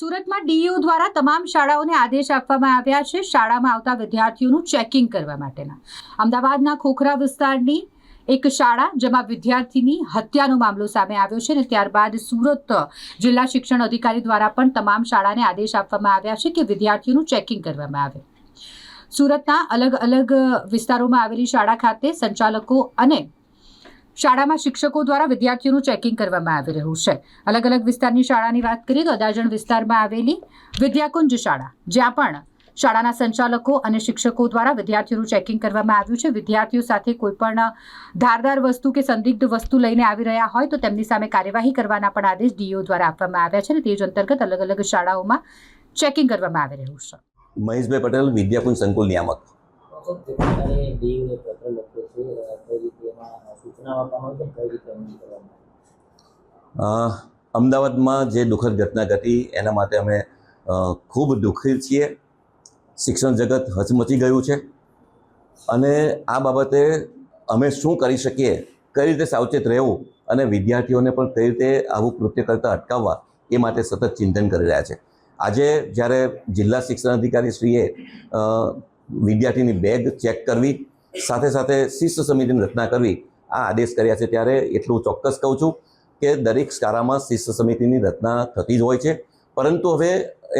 સુરતમાં ડીઈઓ દ્વારા તમામ શાળાઓને આદેશ આપવામાં આવ્યા છે. શાળામાં આવતા વિદ્યાર્થીઓનું ચેકિંગ કરવા માટેના. અમદાવાદના ખોખરા વિસ્તારની એક શાળા, જેમાં વિદ્યાર્થીની હત્યાનો મામલો સામે આવ્યો છે અને ત્યારબાદ સુરત જિલ્લા શિક્ષણ અધિકારી દ્વારા પણ તમામ શાળાને આદેશ આપવામાં આવ્યા છે કે વિદ્યાર્થીઓનું ચેકિંગ કરવામાં આવે. સુરતના અલગ અલગ વિસ્તારોમાં આવેલી શાળા ખાતે સંચાલકો અને શાળામાં શિક્ષકો દ્વારા વિદ્યાર્થીઓનું ચેકિંગ કરવામાં આવી રહ્યું છે. અલગ અલગ વિસ્તારની શાળાની વાત કરીએ તો અદાજણ વિસ્તારમાં આવેલી વિદ્યાકુંજ શાળા, જ્યાં પણ શાળાના સંચાલકો અને શિક્ષકો દ્વારા વિદ્યાર્થીઓનું ચેકિંગ કરવામાં આવ્યું છે. વિદ્યાર્થીઓ સાથે કોઈપણ ધારદાર વસ્તુ કે સંદિગ્ધ વસ્તુ લઈને આવી રહ્યા હોય તો તેમની સામે કાર્યવાહી કરવાના પણ આદેશ ડીઓ દ્વારા આપવામાં આવ્યા છે અને તે જ અંતર્ગત અલગ અલગ શાળાઓમાં ચેકિંગ કરવામાં આવી રહ્યું છે. મહેશભાઈ પટેલ, વિદ્યાકુંજ સંકુલ નિયામક. અમદાવાદમાં જે દુઃખદ ઘટના ઘટી, એના માટે અમે ખૂબ દુઃખી છીએ. શિક્ષણ જગત હચમચી ગયું છે. અને આ બાબતે અમે શું કરી શકીએ, કઈ રીતે સાવચેત રહેવું અને વિદ્યાર્થીઓને પણ કઈ રીતે આવું કૃત્ય કરતાં અટકાવવા, એ માટે સતત ચિંતન કરી રહ્યા છે. આજે જ્યારે જિલ્લા શિક્ષણ અધિકારી શ્રીએ વિદ્યાર્થીની બેગ ચેક કરવી, સાથે સાથે શિસ્ત સમિતિની રચના કરવી, આ આદેશ કર્યા છે. ત્યારે એટલું ચોક્કસ કહું છું કે દરેક શાળામાં શિસ્ત સમિતિની રચના થતી જ હોય છે. પરંતુ હવે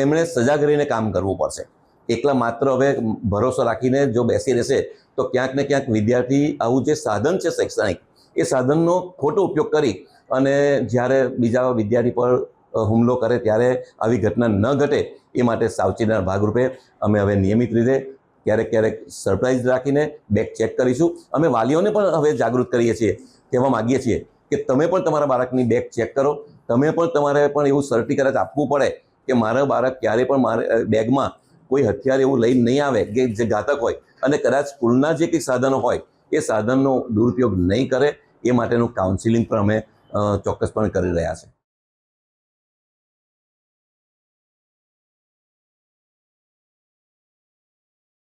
એમણે સજાગ રહીને કામ કરવું પડશે. એકલા માત્ર હવે ભરોસો રાખીને જો બેસી રહેશે, તો ક્યાંક ને ક્યાંક વિદ્યાર્થી આવું જે સાધન છે શૈક્ષણિક, એ સાધનનો ખોટો ઉપયોગ કરી અને જ્યારે બીજા વિદ્યાર્થી પર હુમલો કરે ત્યારે આવી ઘટના ન ઘટે એ માટે સાવચેતીના ભાગરૂપે અમે હવે નિયમિત રીતે ક્યારેક ક્યારેક સરપ્રાઇઝ રાખીને બેગ ચેક કરીશું. અમે વાલીઓને પણ હવે જાગૃત કરીએ છીએ, કહેવા માગીએ છીએ કે તમે પણ તમારા બાળકની બેગ ચેક કરો. તમે પણ તમારે પણ એવું સર્ટિફિકેટ આપવું પડે કે મારા બાળક ક્યારે પણ મારે બેગમાં કોઈ હથિયાર એવું લઈને નહીં આવે, કે જે ઘાતક હોય. અને કદાચ સ્કૂલના જે કંઈ સાધનો હોય, એ સાધનનો દુરુપયોગ નહીં કરે, એ માટેનું કાઉન્સિલિંગ પણ અમે ચોક્કસપણે કરી રહ્યા છે